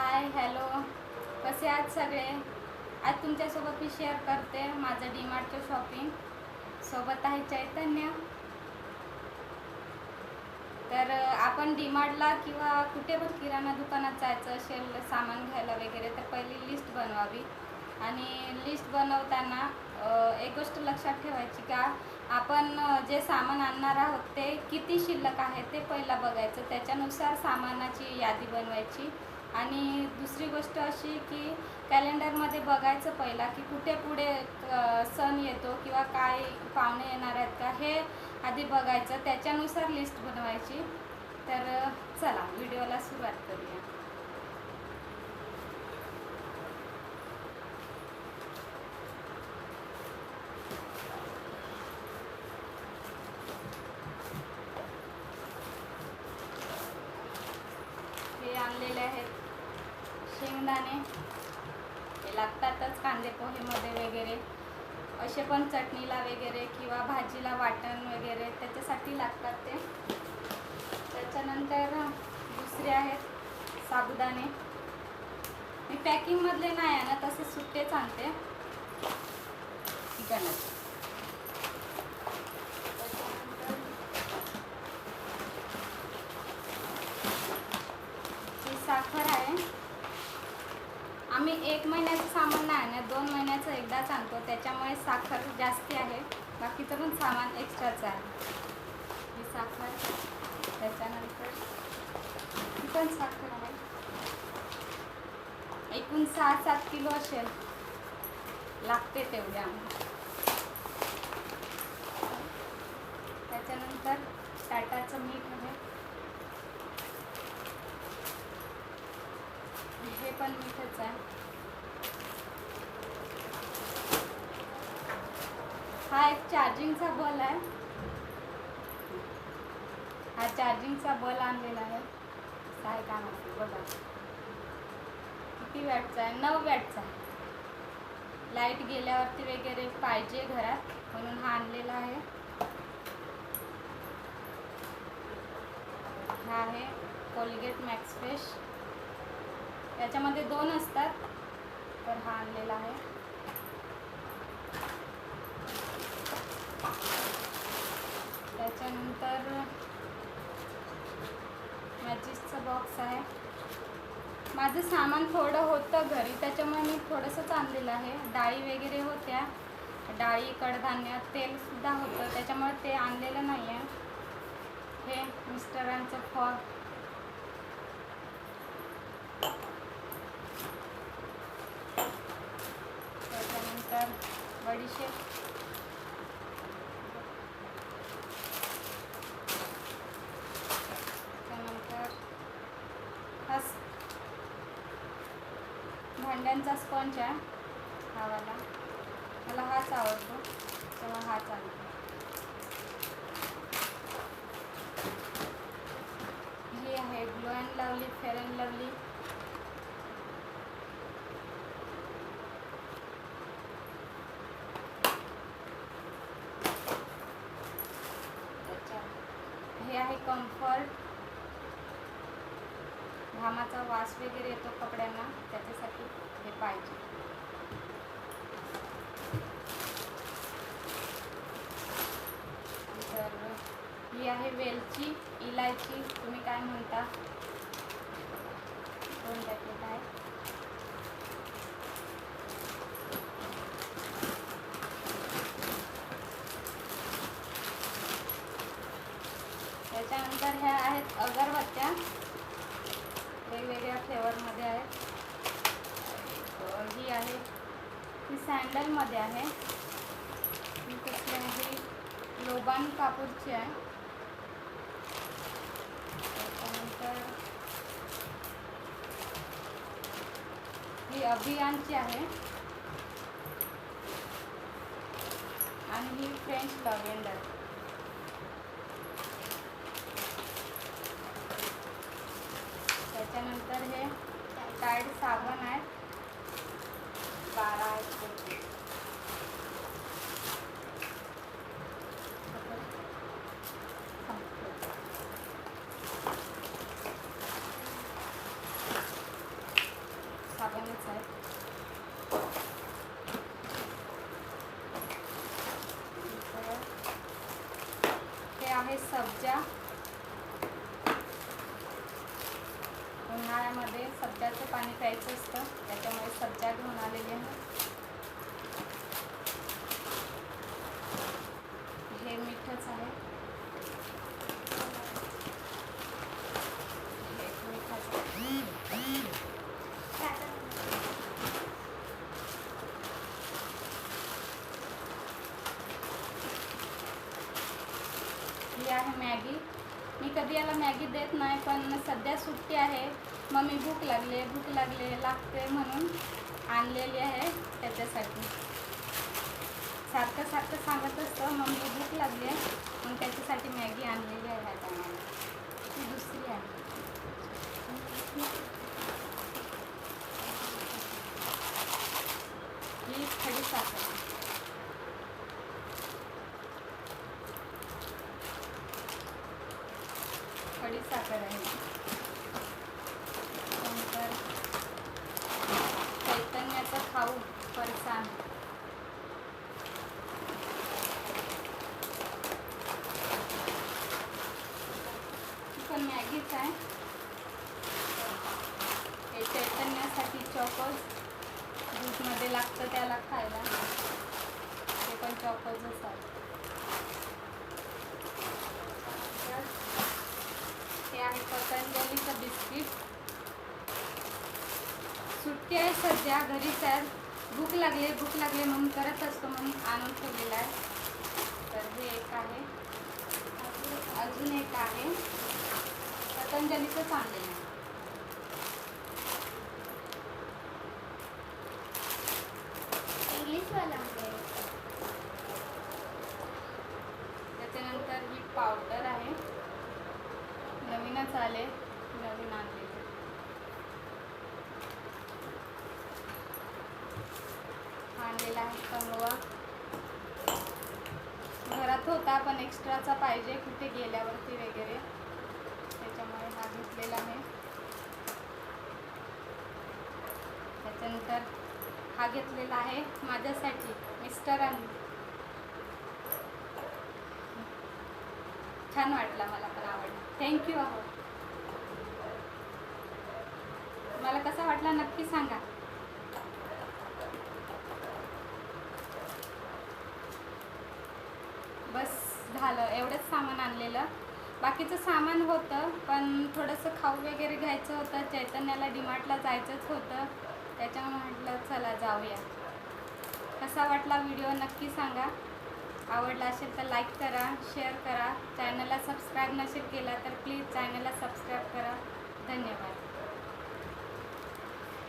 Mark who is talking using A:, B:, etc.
A: Hi hello कसे आहात सगळे? आज तुमच्यासोबत मी शेअर करते माझं डीमार्टचं शॉपिंग सोबत आहे चैतन्य. तर आपण डीमार्टला किंवा कुठे पण किराणा दुकानात जायचं असेल सामान घ्यायला वगैरे तर पहिली लिस्ट बनवावी. आणि लिस्ट बनवताना एक गोष्ट लक्षात ठेवायची का आपण जे सामान आणणार आहोत ते किती शिल्लक आहे ते पहिला बघायचं. त्याच्यानुसार सामानाची यादी बनवायची. आणि दुसरी गोष्ट अशी की कॅलेंडरमध्ये बघायचं पहिला की कुठे पुढे सण येतो किंवा काय पाहुणे येणार आहेत का हे आधी बघायचं. त्याच्यानुसार लिस्ट बनवायची. तर चला व्हिडिओला सुरुवात करूया. हे आणलेले आहेत शेंगदाणे. हे लागतातच कांदे पोहेमध्ये वगैरे. असे पण चटणीला वगैरे किंवा भाजीला वाटण वगैरे त्याच्यासाठी लागतात ते. त्याच्यानंतर दुसरे आहेत साबुदाणे. मी पॅकिंगमधले नाही आणत तसे सुट्टेच आणते चिकनच त्याच्यानंतर ही साखर आहे आम्ही एक महिन्याचं सामान नाही आणत दोन महिन्याचं एकदाच आणतो त्याच्यामुळे साखर जास्ती आहे. बाकीचं पण सामान एक्स्ट्राचं आहे. ही साखर त्याच्यानंतर ही पण साखर आहे. एकूण सहा सात किलो असेल. लागते तेवढ्या त्याच्यानंतर टाटाचं मीठ आहे. हे पण मीठच आहे. हा एक चार्जिंगचा बल आहे. हा चार्जिंगचा बल आणलेला आहे. काय काम का बघा. किती वॅटचा आहे? नऊ वॅटचा आहे. लाइट गेल्यावरती वगैरे पाहिजे घरात म्हणून हा आणलेला आहे. हा आहे कोलगेट मॅक्सफ्रेश याच्यामध्ये दोन असतात तर हा आणलेला आहे त्याच्यानंतर मॅचिसचं बॉक्स आहे माझं सामान थोडं होतं घरी त्याच्यामुळे मी थोडंसंच आणलेलं आहे. डाळी वगैरे होत्या. डाळी कडधान्य तेलसुद्धा होतं. त्याच्यामुळे ते आणलेलं नाही आहे हे मिस्टरांचं फॉ त्याच्यानंतर बडीशेप त्याच्यानंतर हा स- अंड्यांचा स्पंज आहे. हा वाला मला हाच आवडतो. तेव्हा हाच आवडतो ही आहे glow and lovely fair and lovely हे आहे कम्फर्ट घामाचा वास वगैरे येतो कपड्यांना त्याच्यासाठी हे पाहिजे. तर ही आहे वेलची इलायची तुम्ही काय म्हणता? दोन पॅकेट आहे त्याच्यानंतर ह्या आहेत अगरबत्त्या. वेगवेगळ्या फ्लेवरमध्ये आहेत ही आहे. ही सँडलमध्ये आहे. ही कसली आहे? लोबान कापूरची आहे. त्याच्यानंतर ही अभियानची आहे. आणि ही फ्रेंच लव्हेंडर त्याच्यानंतर हे टाईड साबण आहे बारा आहेत ते. मध्येच आहे तर हे आहे सब्जा उन्हाळ्यामध्ये सब्जाचं पाणी प्यायचं असतं. त्याच्यामुळे सब्जा घेऊन आलेली आहे हे मीठच आहे हे मिठाचं आहे. ही आहे मॅगी मी कधी याला मॅगी देत नाही पण सध्या सुट्टी आहे. मम्मी भूक लागली भूक लागले लागते म्हणून आणलेली आहे त्याच्यासाठी. सारखं सारखं सांगत असतं मम्मी भूक लागली आहे. मग त्याच्यासाठी मॅगी आणलेली आहे ह्या ती दुसरी आहे ही खडी साखर आहे. खडी साखर आहे नंतर चैतन्याचा खाऊ फरसाण. पण मॅगीच आहे. हे चैतन्यासाठी चॉकोज दूधमध्ये लागतं त्याला खायला. ते पण चॉकोज असतात आणि पतंजलीचं बिस्किट. सुट्टी आहे सध्या घरीच आहे भूक लागली भूक लागली म्हणून करत असतो म्हणून आणून ठेवलेला आहे. तर हे एक आहे. अजून एक आहे. पतंजलीचंच आणलेलं आहे
B: इंग्लिशवाला
A: त्याच्यानंतर ही पावडर आहे नवीनच आले नवीन आणलेली आणलेला आहे कंगवा. घरात होता पण एक्स्ट्राचा पाहिजे कुठे गेल्यावरती वगैरे. त्याच्यामुळे हा घेतलेला आहे. त्याच्यानंतर हा घेतलेला आहे माझ्यासाठी मिस्टरांनी छान वाटला मला पण आवडला. थँक्यू अहो मला कसा वाटला नक्की सांगा. आणलेलं बाकीचं सामान होतं पण थोडंसं खाऊ वगैरे घ्यायचं होतं. चैतन्याला डिमार्टला जायचंच होतं. त्याच्यामुळे म्हटलं चला जाऊया. कसा वाटला व्हिडिओ नक्की सांगा. आवडला असेल तर लाईक करा शेअर करा. चॅनलला सबस्क्राईब नसेल केला तर प्लीज चॅनलला सबस्क्राईब करा. धन्यवाद.